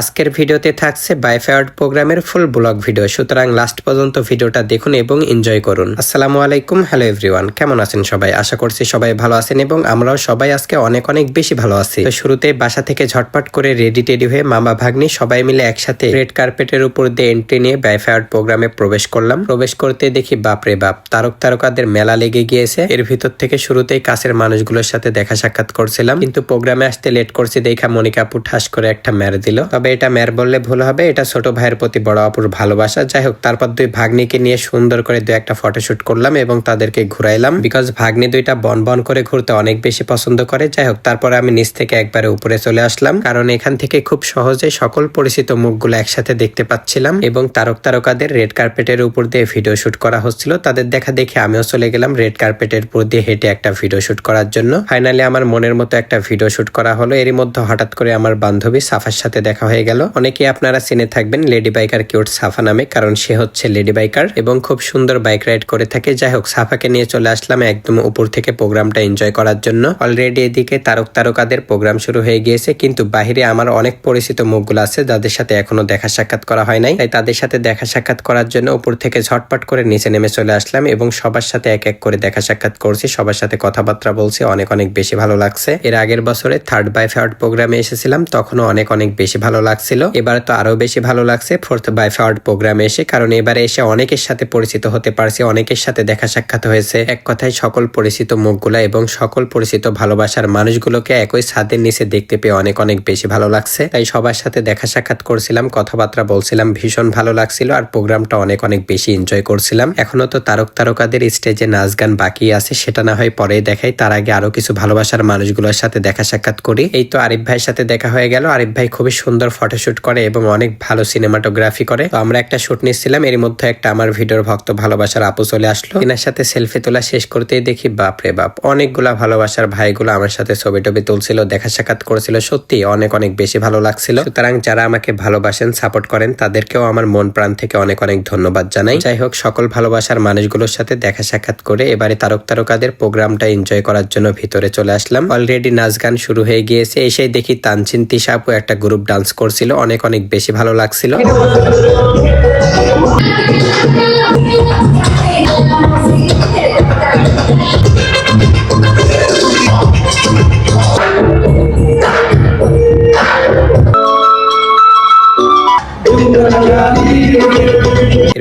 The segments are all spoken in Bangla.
আজকের ভিডিওতে থাকছে বাইফায়ার্ড প্রোগ্রামের ফুল ব্লগ ভিডিও সুতরাং লাস্ট পর্যন্ত ভিডিওটা দেখুন এবং এনজয় করুন। আসসালামু আলাইকুম হ্যালো এভরিওয়ান কেমন আছেন সবাই? আশা করছি সবাই ভালো আছেন এবং আমরাও সবাই আজকে অনেক অনেক বেশি ভালো আছি। তো শুরুতে বাসা থেকে ঝটপট করে রেডি টেডি হয়ে মামা ভাগ্নি সবাই মিলে একসাথে রেড কার্পেটের উপর দিয়ে এন্ট্রি নিয়ে বাইফায়ার্ড প্রোগ্রামে প্রবেশ করলাম। প্রবেশ করতে দেখি বাপরে বাপ, তারক তারকাদের মেলা লেগে গিয়েছে। এর ভিতর থেকে শুরুতেই কাছের মানুষগুলোর সাথে দেখা সাক্ষাৎ করছিলাম। কিন্তু প্রোগ্রামে আসতে লেট করছি দেখা মনিকা আপু ঠাস করে একটা মেরে দিল। তবে এটা ম্যার বললে ভুল হবে, এটা ছোট ভাইয়ের প্রতি বড় অপুর ভালোবাসা। যাই হোক, তারপর দুই ভাগ্নিকে নিয়ে সুন্দর করে দু একটা ফটোশুট করলাম এবং তাদেরকে ঘুরাইলাম। বিকজ ভাগ্নি দুইটা বন বন করে ঘুরতে অনেক বেশি পছন্দ করে। যাই হোক, তারপরে আমি নিচ থেকে একবারে উপরে চলে আসলাম। কারণ এখান থেকে খুব সহজে সকল পরিচিত মুখগুলো একসাথে দেখতে পাচ্ছিলাম এবং তারক তারকাদের রেড কার্পেটের উপর দিয়ে ভিডিও শুট করা হচ্ছিল। তাদের দেখা দেখে আমিও চলে গেলাম রেড কার্পেটের উপর দিয়ে হেঁটে একটা ভিডিও শুট করার জন্য। ফাইনালি আমার মনের মতো একটা ভিডিও শুট করা হলো। এরই মধ্যে হঠাৎ করে আমার বান্ধবী সাফার সাথে দেখা হয়ে গেল। অনেকে আপনারা চিনে থাকবেন লেডি বাইকার কিউট সাফা নামে, কারণ সে হচ্ছে লেডি বাইকার এবং খুব সুন্দর বাইক রাইড করে থাকে। যাই হোক, সাফাকে নিয়ে চলে আসলাম একদম উপর থেকে প্রোগ্রামটা এনজয় করার জন্য। অলরেডি এদিকে তারক তারকাদের প্রোগ্রাম শুরু হয়ে গিয়েছে, কিন্তু বাহিরে আমার অনেক পরিচিত মুখগুলো আছে, যাদের সাথে এখনও দেখা সাক্ষাৎ করা হয় নাই। তাই তাদের সাথে দেখা সাক্ষাৎ করার জন্য উপর থেকে ঝটপট করে নিচে নেমে চলে আসলাম এবং সবার সাথে এক এক করে দেখা সাক্ষাৎ করছি, সবার সাথে কথাবার্তা বলছি, অনেক অনেক বেশি ভালো লাগছে। এর আগের বছরে থার্ড বাই ফার্ড প্রোগ্রামে এসেছিলাম, তখনও অনেক অনেক বেশি ভালো লাগছিল। এবার তো আরও বেশি ভালো লাগছে ফোর্থ বাই ফার্ড প্রোগ্রামে এসে, কারণ এবারে এসে অনেকের সাথে পরিচিত হতে পারছি, অনেকের সাথে দেখা সাক্ষাৎ হয়েছে। এক কথায় সকল পরিচিত মুখগুলা এবং সকল পরিচিত ভালোবাসার মানুষগুলোকে একই ছাদের নিচে দেখতে পেয়ে অনেক অনেক বেশি ভালো লাগছে। তাই সবার সাথে দেখা সাক্ষাৎ করছিলাম, কথাবার্তা বলছিলাম, ভীষণ ভালো লাগছিল আর প্রোগ্রামটা অনেক অনেক বেশি এনজয় করছিলাম। এখনও তো তারক তারকাদের স্টেজে নাচ গান বাকি আছে, সেটা না হয় পরে দেখাই। তার আগে আরও কিছু ভালোবাসার মানুষগুলোর সাথে দেখা সাক্ষাৎ করি। এই তো আরিফ ভাইয়ের সাথে দেখা হয়ে গেল। আরিফ ভাই খুবই সুন্দর ফটোশুট করে এবং অনেক ভালো সিনেমাটোগ্রাফি করে। তো আমরা একটা শুট নিচ্ছিলাম, এর মধ্যে একটা আমার ভিডিওর ভক্ত ভালোবাসার আপু চলে আসলো। এনার সাথে সেলফি তোলা শেষ করতেই দেখি, বাপ রে বাপ, অনেকগুলা ভালোবাসার ভাইগুলো আমার সাথে ছবি টবি তুলছিল, দেখা সাক্ষাৎ করেছিল। সত্যি অনেক অনেক বেশি ভালো লাগছিল। সুতরাং যারা আমাকে ভালোবাসেন, সাপোর্ট করেন, তাদেরকেও আমার মন প্রাণ থেকে অনেক অনেক ধন্যবাদ জানাই। যাই হোক, সকল ভালোবাসার মানুষগুলোর সাথে দেখা সাক্ষাৎ করে এবারে তারক তারকাদের প্রোগ্রামটা এনজয় করার জন্য ভিতরে চলে আসলাম। অলরেডি নাচ গান শুরু হয়ে গিয়েছে, এসেই দেখি তানচিন তিশাপু একটা গ্রুপ ডান্স করছিল অনেক অনেক বেশি ভালো লাগছিল।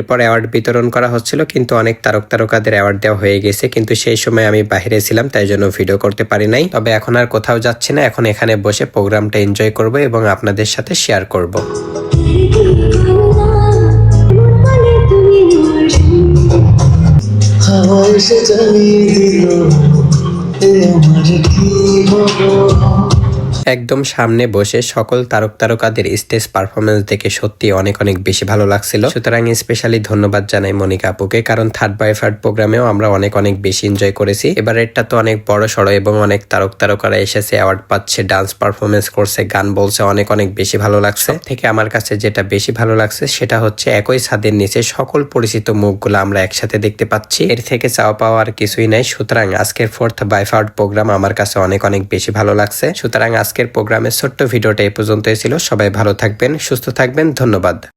এরপর অ্যাওয়ার্ড বিতরণ করা হচ্ছিল, কিন্তু অনেক তারক তারকাদের অ্যাওয়ার্ড দেওয়া হয়ে গেছে। কিন্তু সেই সময় আমি বাইরে ছিলাম, তাই জন্য ভিডিও করতে পারি নাই। তবে এখন আর কোথাও যাচ্ছি না, এখন এখানে বসে প্রোগ্রামটা এনজয় করব এবং আপনাদের সাথে শেয়ার করব। এসে জ্বালিয়ে দিল, এ আমার কি হলো? একদম সামনে বসে সকল তারক তারকাদের স্টেজ পারফরমেন্স দেখে সত্যি অনেক অনেক বেশি ভালো লাগছিল। সুতরাং স্পেশালি ধন্যবাদ জানাই মনিকা আপুকে, কারণ থার্ড বাই ফার্ড প্রোগ্রামেও আমরা অনেক অনেক বেশি এনজয় করেছি। এবার এটা তো অনেক বড় সড়ো এবং অনেক তারক তারকারা এসেছে অ্যাওয়ার্ড পাচ্ছে ডান্স পারফরমেন্স করছে, গান বলছে, অনেক অনেক বেশি ভালো লাগছে। থেকে আমার কাছে যেটা বেশি ভালো লাগছে সেটা হচ্ছে একই ছাদের নিচে সকল পরিচিত মুখগুলো আমরা একসাথে দেখতে পাচ্ছি। এর থেকে চাওয়া পাওয়া আর কিছুই নাই। সুতরাং আজকের ফোর্থ বাই ফার্ড প্রোগ্রাম আমার কাছে অনেক অনেক বেশি ভালো লাগছে। সুতরাং আজকের প্রোগ্রামের ছোট্ট ভিডিওটা এই পর্যন্ত ছিল। সবাই ভালো থাকবেন সুস্থ থাকবেন ধন্যবাদ।